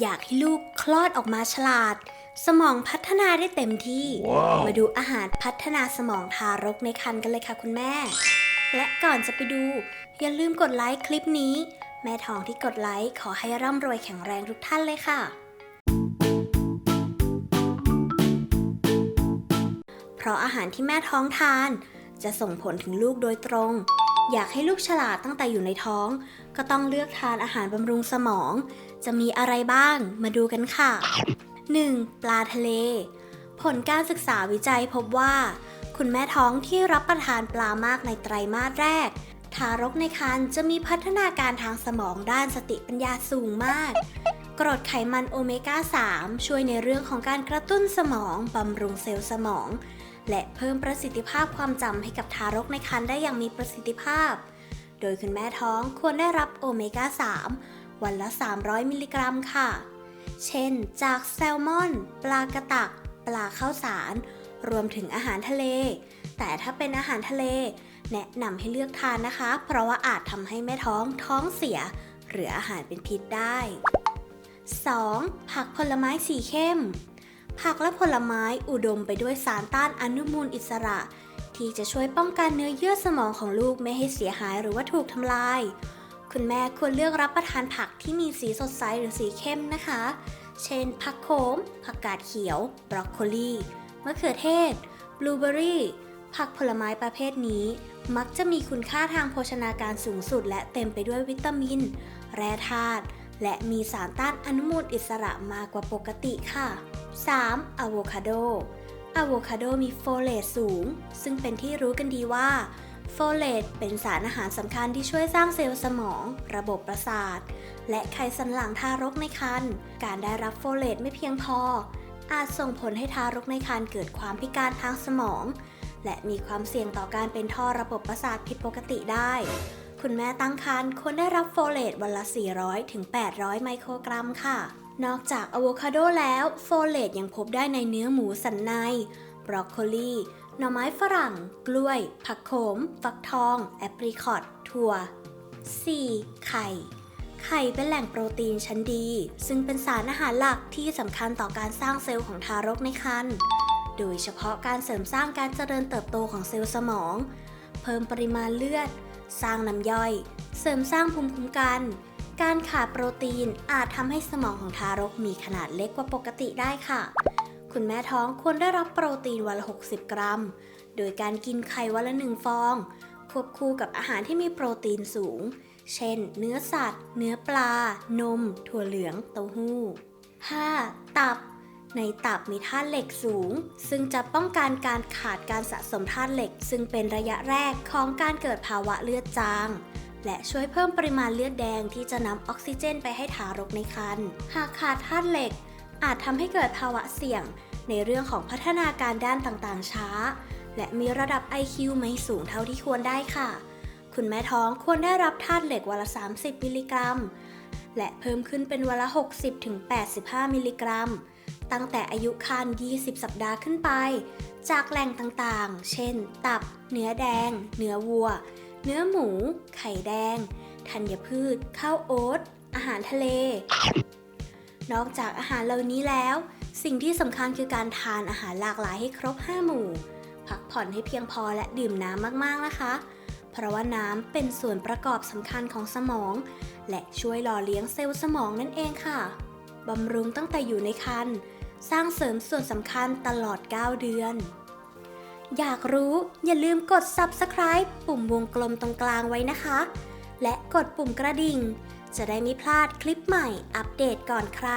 อยากให้ลูกคลอดออกมาฉลาด สมองพัฒนาได้เต็มที่ว้าวมาดูอาหารพัฒนาสมองทารกในครรภ์กันเลยค่ะคุณแม่ และก่อนจะไปดู อย่าลืมกดไลค์คลิปนี้ แม่ทองที่กดไลค์ขอให้ร่ำรวยแข็งแรงทุกท่านเลยค่ะ เพราะอาหารที่แม่ท้องทาน จะส่งผลถึงลูกโดยตรง อยากให้ลูกฉลาดตั้งแต่อยู่ในท้อง ก็ต้องเลือกทานอาหารบำรุงสมอง จะมีอะไรบ้างมาดูกันค่ะ 1. ปลาทะเล ผลการศึกษาวิจัยพบว่า คุณแม่ท้องที่รับประทานปลามากในไตรมาสแรก ทารกในครรภ์จะมีพัฒนาการทางสมองด้านสติปัญญาสูงมาก กรดไขมันโอเมก้า 3 ช่วยในเรื่องของการกระตุ้นสมองบำรุงเซลล์สมอง และเพิ่มประสิทธิภาพความจำให้กับทารกในครรภ์ได้อย่างมีประสิทธิภาพ โดยคุณแม่ท้องควรได้รับโอเมก้า 3 วันละ 300 มิลลิกรัมค่ะ เช่น จากแซลมอน ปลากระตัก ปลาข้าวสาร รวมถึงอาหารทะเล แต่ถ้าเป็นอาหารทะเล แนะนำให้เลือกทานนะคะ เพราะว่าอาจทำให้แม่ท้องท้องเสีย หรืออาหารเป็นพิษได้ 2. ผักผลไม้สีเข้ม ผักและผลไม้อุดมไปด้วยสารต้านอนุมูลอิสระ ที่จะช่วยป้องกันเนื้อเยื่อสมองของลูกไม่ให้เสียหายหรือว่าถูกทำลาย คุณแม่ควรเลือกรับประทานผักที่มีสีสดใสหรือสีเข้มนะคะ เช่น ผักโขม ผักกาดเขียว บรอกโคลีมะเขือเทศ บลูเบอรี่ ผักผลไม้ประเภทนี้ มักจะมีคุณค่าทางโภชนาการสูงสุด และเต็มไปด้วยวิตามิน แร่ธาตุ และมีสารต้านอนุมูลอิสระมากกว่าปกติค่ะ 3. อะโวคาโดอะโวคาโดมีโฟเลตสูง ซึ่งเป็นที่รู้กันดีว่า โฟเลตเป็นสารอาหารสำคัญที่ช่วยสร้างเซลล์สมอง ระบบประสาท และไขสันหลังทารกในครรภ์การได้รับโฟเลตไม่เพียงพอ อาจส่งผลให้ทารกในครรภ์เกิดความพิการทางสมอง และมีความเสี่ยงต่อการเป็นท่อระบบประสาทผิดปกติได้ คุณแม่ตั้งครรภ์ควรได้รับโฟเลตวันละ 400-800 ไมโครกรัมค่ะ นอกจากอะโวคาโดแล้วโฟเลตยังพบได้ในเนื้อหมูสันใน บรอกโคลีหน่อไม้ฝรั่ง กล้วย ผักโขม ฟักทอง แอปริคอตถั่ว 4. ไข่ ไข่เป็นแหล่งโปรตีนชั้นดี ซึ่งเป็นสารอาหารหลักที่สำคัญต่อการสร้างเซลล์ของทารกในครรภ์ โดยเฉพาะการเสริมสร้างการเจริญเติบโตของเซลล์สมอง เพิ่มปริมาณเลือด สร้างน้ำย่อย เสริมสร้างภูมิคุ้มกัน การขาดโปรตีนอาจทำให้สมองของทารกมีขนาดเล็กกว่าปกติได้ค่ะ คุณแม่ท้องควรได้รับโปรตีนวันละ 60 กรัม โดยการกินไข่วันละหนึ่งฟอง ควบคู่กับอาหารที่มีโปรตีนสูง เช่น เนื้อสัตว์ เนื้อปลา นม ถั่วเหลือง เต้าหู้ 5. ตับ ในตับมีธาตุเหล็กสูง ซึ่งจะป้องกันการขาดการสะสมธาตุเหล็ก ซึ่งเป็นระยะแรกของการเกิดภาวะเลือดจาง และช่วยเพิ่มปริมาณเลือดแดงที่จะนำออกซิเจนไปให้ทารกในครรภ์หากขาดธาตุเหล็ก อาจทำให้เกิดภาวะเสี่ยง ในเรื่องของพัฒนาการด้านต่างๆ ช้า และมีระดับ IQ ไม่สูงเท่าที่ควรได้ค่ะ คุณแม่ท้องควรได้รับธาตุเหล็กวันละ 30 มิลลิกรัม และเพิ่มขึ้นเป็นวันละ 60-85 มิลลิกรัม ตั้งแต่อายุครรภ์20 สัปดาห์ขึ้นไป จากแหล่งต่างๆ เช่น ตับ เนื้อแดง เนื้อวัว เนื้อหมู ไข่แดง ธัญพืช ข้าวโอ๊ต อาหารทะเล นอกจากอาหารเหล่านี้แล้ว สิ่งที่สำคัญคือการทานอาหารหลากหลายให้ครบ 5 หมู่ พักผ่อนให้เพียงพอและดื่มน้ำมากๆนะคะ เพราะว่าน้ำเป็นส่วนประกอบสำคัญของสมอง และช่วยหล่อเลี้ยงเซลล์สมองนั่นเองค่ะบำรุงตั้งแต่อยู่ในครรภ์สร้างเสริมส่วนสำคัญตลอด 9 เดือน อยากรู้อย่าลืมกด subscribe ปุ่มวงกลมตรงกลางไว้นะคะ และกดปุ่มกระดิ่ง จะได้ไม่พลาดคลิปใหม่อัปเดตก่อนใคร